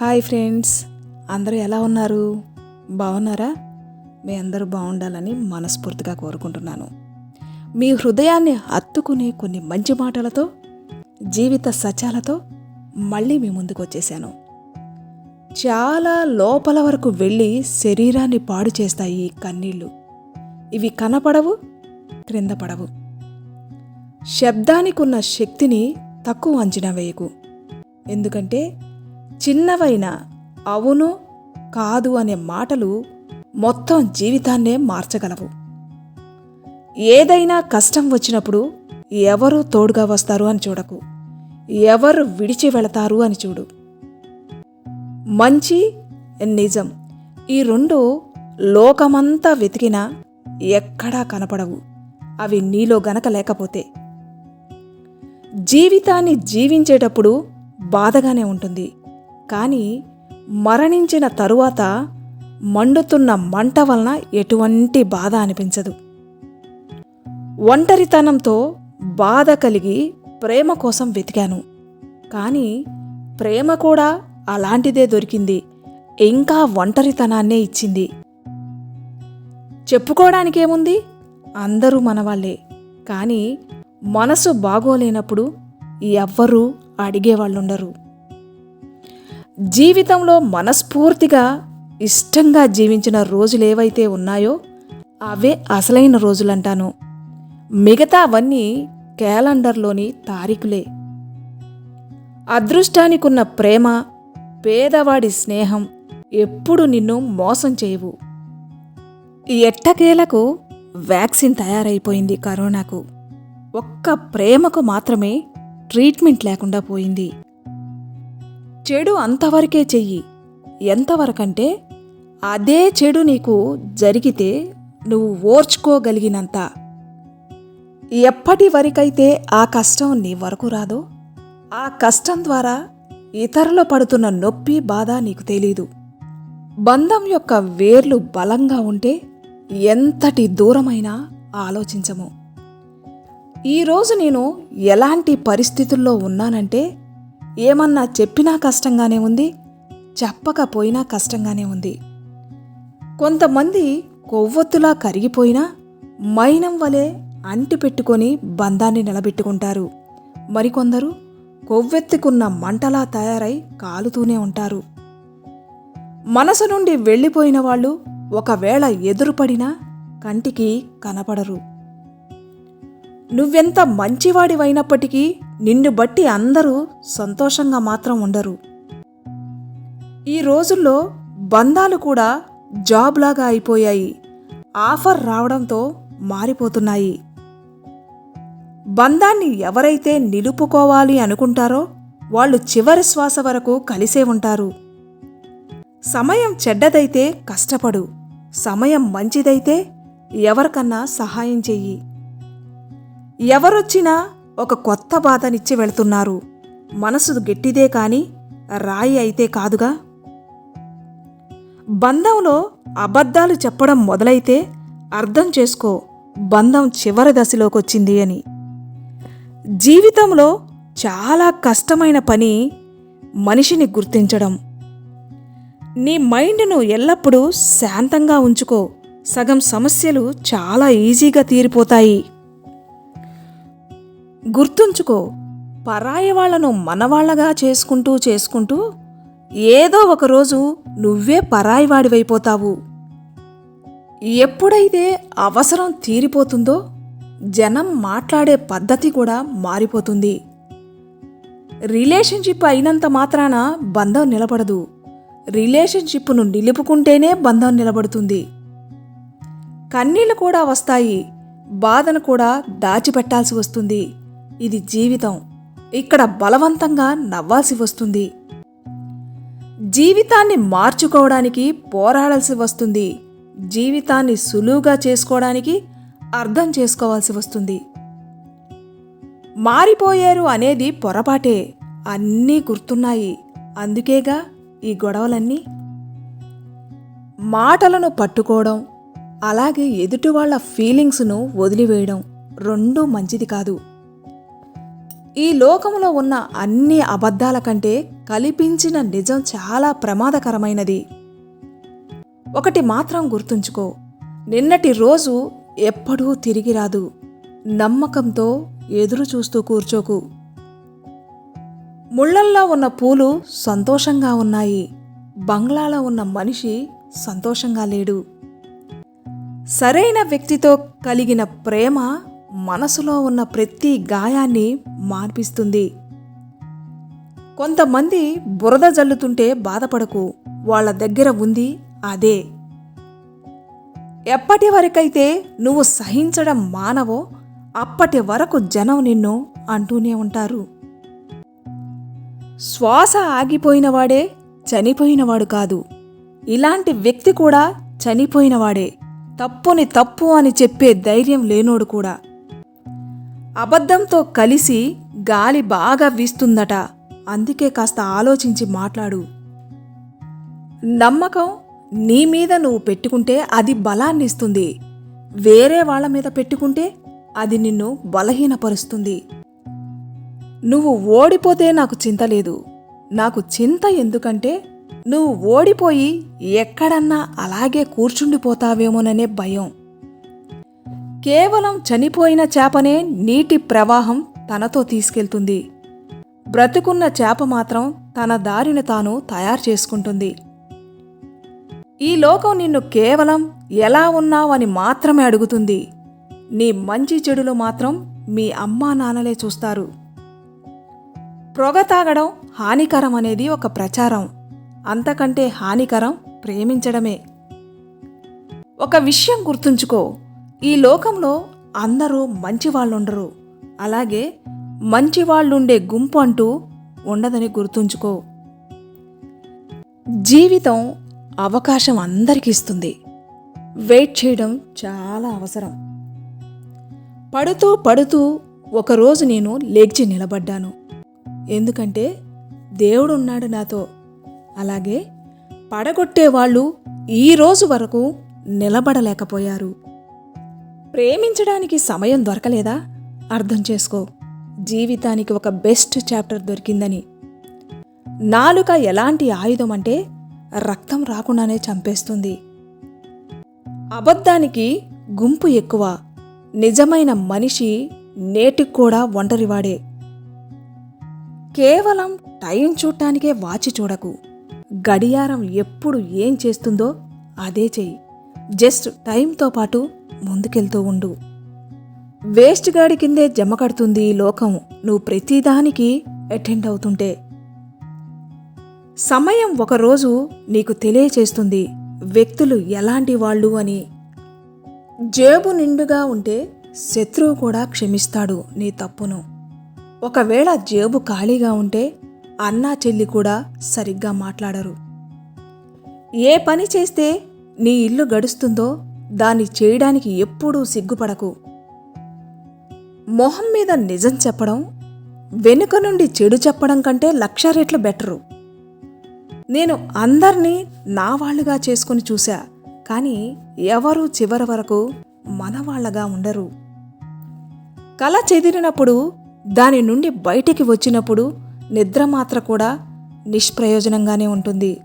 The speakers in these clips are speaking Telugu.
హాయ్ ఫ్రెండ్స్ అందరూ ఎలా ఉన్నారు? బాగున్నారా? మీ అందరూ బాగుండాలని మనస్ఫూర్తిగా కోరుకుంటున్నాను. మీ హృదయాన్ని హత్తుకునే కొన్ని మంచి మాటలతో జీవిత సత్యాలతో మళ్ళీ మీ ముందుకు వచ్చేసాను చాలా లోపల వరకు వెళ్ళి శరీరాన్ని పాడు చేస్తాయి కన్నీళ్ళు. ఇవి కనపడవు క్రింద పడవు. శబ్దానికి ఉన్న శక్తిని తక్కువ అంచనా వేయకు. ఎందుకంటే చిన్నవైన అవును కాదు అనే మాటలు మొత్తం జీవితాన్నే మార్చగలవు. ఏదైనా కష్టం వచ్చినప్పుడు ఎవరు తోడుగా వస్తారు అని చూడకు. ఎవరు విడిచి వెళతారు అని చూడు. మంచి నిజం ఈ రెండు లోకమంతా వెతికినా ఎక్కడా కనపడవు. అవి నీలో గనక లేకపోతే. జీవితాన్ని జీవించేటప్పుడు బాధగానే ఉంటుంది. కానీ మరణించిన తరువాత మండుతున్న మంట వలన ఎటువంటి బాధ అనిపించదు. ఒంటరితనంతో బాధ కలిగి ప్రేమ కోసం వెతికాను. కానీ ప్రేమ కూడా అలాంటిదే దొరికింది. ఇంకా ఒంటరితనాన్నే ఇచ్చింది. చెప్పుకోవడానికేముంది? అందరూ మనవాళ్ళే. కానీ మనసు బాగోలేనప్పుడు ఎవ్వరూ అడిగేవాళ్ళుండరు. జీవితంలో మనస్ఫూర్తిగా ఇష్టంగా జీవించిన రోజులు ఏవైతే ఉన్నాయో అవే అసలైన రోజులంటాను. మిగతా అవన్నీ క్యాలెండర్లోని తారీఖులే. అదృష్టానికున్న ప్రేమ పేదవాడి స్నేహం ఎప్పుడు నిన్ను మోసం చేయవు. ఎట్టకేలకు వ్యాక్సిన్ తయారైపోయింది కరోనాకు. ఒక్క ప్రేమకు మాత్రమే ట్రీట్మెంట్ లేకుండా పోయింది. చెడు అంతవరకే చెయ్యి. ఎంతవరకంటే అదే చెడు నీకు జరిగితే నువ్వు ఓర్చుకోగలిగినంత. ఎప్పటి వరకైతే ఆ కష్టం నీ వరకు రాదో ఆ కష్టం ద్వారా ఇతరులు పడుతున్న నొప్పి బాధ నీకు తెలీదు. బంధం యొక్క వేర్లు బలంగా ఉంటే ఎంతటి దూరమైనా ఆలోచించము. ఈరోజు నేను ఎలాంటి పరిస్థితుల్లో ఉన్నానంటే ఏమన్నా చెప్పినా కష్టంగానే ఉంది చెప్పకపోయినా కష్టంగానే ఉంది. కొంతమంది కొవ్వొత్తులా కరిగిపోయినా మైనం వలె అంటి పెట్టుకొని బంధాన్ని నిలబెట్టుకుంటారు. మరికొందరు కొవ్వెత్తుకున్న మంటలా తయారై కాలుతూనే ఉంటారు. మనసు నుండి వెళ్ళిపోయిన వాళ్ళు ఒకవేళ ఎదురుపడినా కంటికి కనపడరు. నువ్వెంత మంచివాడివైనప్పటికీ నిన్ను బట్టి అందరూ సంతోషంగా మాత్రం ఉండరు. ఈ రోజుల్లో బంధాలు కూడా జాబ్లాగా అయిపోయాయి. ఆఫర్ రావడంతో మారిపోతున్నాయి. బంధాన్ని ఎవరైతే నిలుపుకోవాలి అనుకుంటారో వాళ్ళు చివరి శ్వాస వరకు కలిసే ఉంటారు. సమయం చెడ్డదైతే కష్టపడు. సమయం మంచిదైతే ఎవరికన్నా సహాయం చెయ్యి. ఎవరొచ్చినా ఒక కొత్త బాధనిచ్చి వెళ్తున్నారు. మనసు గట్టిదే కాని రాయి అయితే కాదుగా? బంధంలో అబద్ధాలు చెప్పడం మొదలైతే అర్థం చేసుకో బంధం చివరి దశలోకొచ్చింది అని. జీవితంలో చాలా కష్టమైన పని మనిషిని గుర్తించడం. నీ మైండ్ను ఎల్లప్పుడూ శాంతంగా ఉంచుకో. సగం సమస్యలు చాలా ఈజీగా తీరిపోతాయి. గుర్తుంచుకో పరాయి వాళ్ళను మనవాళ్ళగా చేసుకుంటూ చేసుకుంటూ ఏదో ఒకరోజు నువ్వే పరాయివాడివైపోతావు ఎప్పుడైతే అవసరం తీరిపోతుందో జనం మాట్లాడే పద్ధతి కూడా మారిపోతుంది. రిలేషన్షిప్ అయినంత మాత్రాన బంధం నిలబడదు. రిలేషన్షిప్ను నిలుపుకుంటేనే బంధం నిలబడుతుంది. కన్నీళ్ళు కూడా వస్తాయి బాధను కూడా దాచిపెట్టాల్సి వస్తుంది. ఇది జీవితం. ఇక్కడ బలవంతంగా నవ్వాల్సి వస్తుంది. జీవితాన్ని మార్చుకోవడానికి పోరాడాల్సి వస్తుంది. జీవితాన్ని సులువుగా చేసుకోవడానికి అర్థం చేసుకోవాల్సి వస్తుంది. మారిపోయారు అనేది పొరపాటే. అన్నీ గుర్తున్నాయి. అందుకేగా ఈ గొడవలన్నీ. మాటలను పట్టుకోవడం అలాగే ఎదుటి వాళ్ళ ఫీలింగ్స్ను వదిలివేయడం రెండూ మంచిది కాదు. ఈ లోకములో ఉన్న అన్ని అబద్ధాల కంటే కల్పించిన నిజం చాలా ప్రమాదకరమైనది. ఒకటి మాత్రం గుర్తుంచుకో. నిన్నటి రోజు ఎప్పుడూ తిరిగి రాదు. నమ్మకంతో ఎదురు చూస్తూ కూర్చోకు. ముళ్ళల్లో ఉన్న పూలు సంతోషంగా ఉన్నాయి. బంగ్లాలో ఉన్న మనిషి సంతోషంగా లేడు. సరైన వ్యక్తితో కలిగిన ప్రేమ మనసులో ఉన్న ప్రతి గాయాన్ని మార్పిస్తుంది. కొంతమంది బురద జల్లుతుంటే బాధపడకు వాళ్ళ దగ్గర ఉంది అదే. ఎప్పటి వరకైతే నువ్వు సహించడం మానవో అప్పటి వరకు జనం నిన్ను అంటూనే ఉంటారు. శ్వాస ఆగిపోయినవాడే చనిపోయినవాడు కాదు. ఇలాంటి వ్యక్తి కూడా చనిపోయినవాడే. తప్పుని తప్పు అని చెప్పే ధైర్యం లేనోడు కూడా. అబద్ధంతో కలిసి గాలి బాగా వీస్తుందట. అందుకే కాస్త ఆలోచించి మాట్లాడు. నమ్మకం నీ మీద నువ్వు పెట్టుకుంటే అది బలాన్ని ఇస్తుంది వేరే వాళ్ళ మీద పెట్టుకుంటే అది నిన్ను బలహీనపరుస్తుంది. నువ్వు ఓడిపోతే నాకు చింత లేదు. నాకు చింత ఎందుకంటే నువ్వు ఓడిపోయి ఎక్కడన్నా అలాగే కూర్చుండిపోతావేమోననే భయం. కేవలం చనిపోయిన చేపనే నీటి ప్రవాహం తనతో తీసుకెళ్తుంది. బ్రతుకున్న చేప మాత్రం తన దారిని తాను తయారు చేసుకుంటుంది. ఈ లోకం నిన్ను కేవలం ఎలా ఉన్నావని మాత్రమే అడుగుతుంది. నీ మంచి చెడులు మాత్రం మీ అమ్మా నాన్నలే చూస్తారు. పొగ తాగడం హానికరం అనేది ఒక ప్రచారం. అంతకంటే హానికరం ప్రేమించడమే. ఒక విషయం గుర్తుంచుకో. ఈ లోకంలో అందరూ మంచివాళ్ళుండరు. అలాగే మంచివాళ్ళుండే గుంపు అంటూ ఉండదని గుర్తుంచుకో. జీవితం అవకాశం అందరికీ ఇస్తుంది. వెయిట్ చేయడం చాలా అవసరం. పడుతూ పడుతూ ఒకరోజు నేను లేచి నిలబడ్డాను. ఎందుకంటే దేవుడు ఉన్నాడు నాతో. అలాగే పడగొట్టే వాళ్ళు ఈ రోజు వరకు నిలబడలేకపోయారు. ప్రేమించడానికి సమయం దొరకలేదా? అర్థం చేసుకో. జీవితానికి ఒక బెస్ట్ చాప్టర్ దొరికిందని. నాలుక ఎలాంటి ఆయుధం అంటే రక్తం రాకుండానే చంపేస్తుంది. అబద్ధానికి గుంపు ఎక్కువ. నిజమైన మనిషి నేటికి కూడా ఒంటరివాడే కేవలం టైం చూడటానికే వాచి చూడకు. గడియారం ఎప్పుడు ఏం చేస్తుందో అదే చెయ్యి. జస్ట్ టైంతో పాటు ముందుకెళ్తూ ఉండు. వేస్ట్ గాడి కిందే జమ కడుతుంది ఈ లోకం. నువ్వు ప్రతిదానికి అటెండ్ అవుతుంటే. సమయం ఒకరోజు నీకు తెలియచేస్తుంది వ్యక్తులు ఎలాంటి వాళ్ళు అని. జేబు నిండుగా ఉంటే శత్రువు కూడా క్షమిస్తాడు నీ తప్పును. ఒకవేళ జేబు ఖాళీగా ఉంటే అన్నా చెల్లి కూడా సరిగ్గా మాట్లాడరు. ఏ పని చేస్తే నీ ఇల్లు గడుస్తుందో దాన్ని చేయడానికి ఎప్పుడూ సిగ్గుపడకు. మొహం మీద నిజం చెప్పడం వెనుక నుండి చెడు చెప్పడం కంటే లక్ష రెట్లు బెటరు. నేను అందర్నీ నా వాళ్ళుగా చేసుకుని చూశా కానీ ఎవరూ చివరి వరకు మనవాళ్ళగా ఉండరు. కళ చెదిరినప్పుడు దాని నుండి బయటికి వచ్చినప్పుడు నిద్ర మాత్ర కూడా నిష్ప్రయోజనంగానే ఉంటుంది.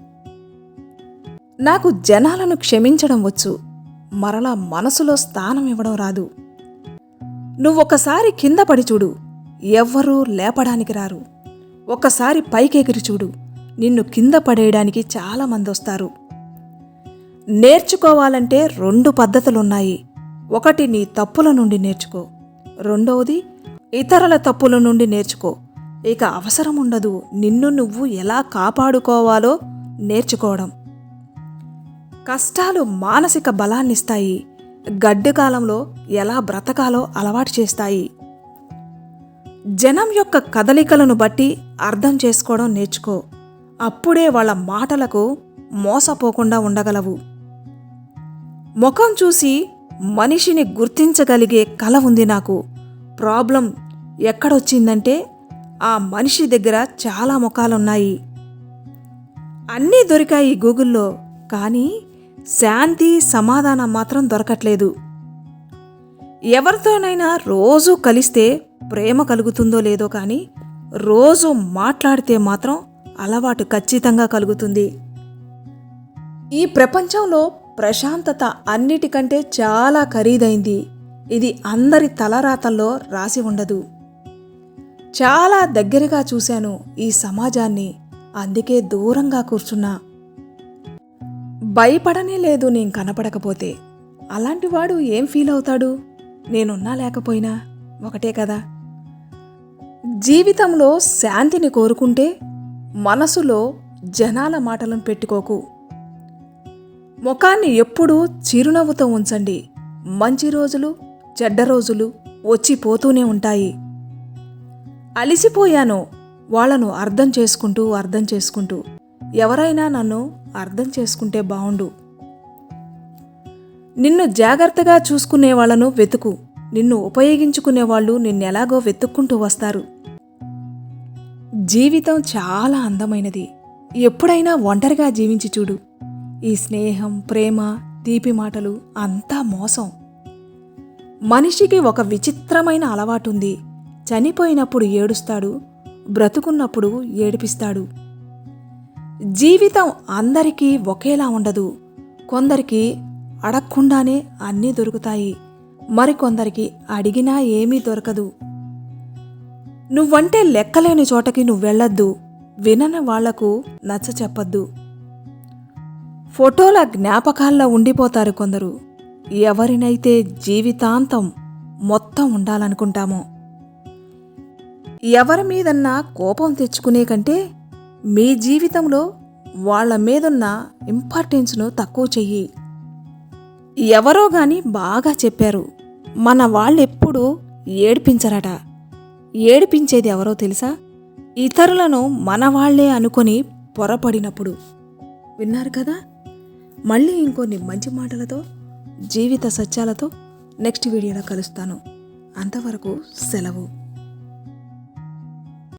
నాకు జనాలను క్షమించడం వచ్చు. మరలా మనసులో స్థానం ఇవ్వడం రాదు. నువ్వొకసారి కింద పడి చూడు. ఎవ్వరూ లేపడానికి రారు. ఒక్కసారి పైకెగిరి చూడు. నిన్ను కింద పడేయడానికి చాలామంది వస్తారు నేర్చుకోవాలంటే రెండు పద్ధతులున్నాయి. ఒకటి నీ తప్పుల నుండి నేర్చుకో. రెండవది ఇతరుల తప్పుల నుండి నేర్చుకో. ఇక అవసరం ఉండదు నిన్ను నువ్వు ఎలా కాపాడుకోవాలో నేర్చుకోవడం. కష్టాలు మానసిక బలాన్నిస్తాయి. గడ్డు కాలంలో ఎలా బ్రతకాలో అలవాటు చేస్తాయి. జనం యొక్క కదలికలను బట్టి అర్థం చేసుకోవడం నేర్చుకో. అప్పుడే వాళ్ళ మాటలకు మోసపోకుండా ఉండగలవు. ముఖం చూసి మనిషిని గుర్తించగలిగే కల ఉంది నాకు. ప్రాబ్లం ఎక్కడొచ్చిందంటే ఆ మనిషి దగ్గర చాలా ముఖాలున్నాయి. అన్నీ దొరికాయి గూగుల్లో కానీ శాంతి సమాధానం మాత్రం దొరకట్లేదు. ఎవరితోనైనా రోజు కలిస్తే ప్రేమ కలుగుతుందో లేదో కానీ రోజు మాట్లాడితే మాత్రం అలవాటు ఖచ్చితంగా కలుగుతుంది. ఈ ప్రపంచంలో ప్రశాంతత అన్నిటికంటే చాలా ఖరీదైంది. ఇది అందరి తలరాతల్లో రాసి ఉండదు. చాలా దగ్గరగా చూశాను ఈ సమాజాన్ని. అందుకే దూరంగా కూర్చున్నా. భయపడనే లేదు నేను కనపడకపోతే. అలాంటివాడు ఏం ఫీల్ అవుతాడు? నేనున్నా లేకపోయినా ఒకటే కదా. జీవితంలో శాంతిని కోరుకుంటే మనసులో జనాల మాటలను పెట్టుకోకు. ముఖాన్ని ఎప్పుడూ చిరునవ్వుతో ఉంచండి. మంచి రోజులు చెడ్డ రోజులు వచ్చి పోతూనే ఉంటాయి. అలిసిపోయాను. వాళ్ళను అర్థం చేసుకుంటూ అర్థం చేసుకుంటూ. ఎవరైనా నన్ను అర్థం చేసుకుంటే బావుండు. నిన్ను జాగ్రత్తగా చూసుకునే వాళ్ళను వెతుకు. నిన్ను ఉపయోగించుకునే వాళ్ళు నిన్నెలాగో వెతుక్కుంటూ వస్తారు. జీవితం చాలా అందమైనది. ఎప్పుడైనా ఒంటరిగా జీవించి చూడు. ఈ స్నేహం ప్రేమ తీపి మాటలు అంతా మోసం. మనిషికి ఒక విచిత్రమైన అలవాటుంది. చనిపోయినప్పుడు ఏడుస్తాడు బ్రతుకున్నప్పుడు ఏడిపిస్తాడు. జీవితం అందరికీ ఒకేలా ఉండదు. కొందరికి అడగకుండానే అన్నీ దొరుకుతాయి. మరికొందరికి అడిగినా ఏమీ దొరకదు. నువ్వంటే లెక్కలేని చోటకి నువ్వు వెళ్ళొద్దు. వినని వాళ్ళకు నచ్చ చెప్పొద్దు. ఫోటోల జ్ఞాపకాల్లో ఉండిపోతారు కొందరు. ఎవరినైతే జీవితాంతం మొత్తం ఉండాలనుకుంటామో. ఎవరి మీదన్నా కోపం తెచ్చుకునే కంటే మీ జీవితంలో వాళ్ళ మీదున్న ఇంపార్టెన్స్ను తక్కువ చెయ్యి. ఎవరో గాని బాగా చెప్పారు. మన వాళ్ళెప్పుడు ఏడిపించరట. ఏడిపించేది ఎవరో తెలుసా? ఇతరులను మన వాళ్ళే అనుకొని పొరపడినప్పుడు. విన్నారు కదా? మళ్ళీ ఇంకొన్ని మంచి మాటలతో జీవిత సత్యాలతో నెక్స్ట్ వీడియోలో కలుస్తాను. అంతవరకు సెలవు.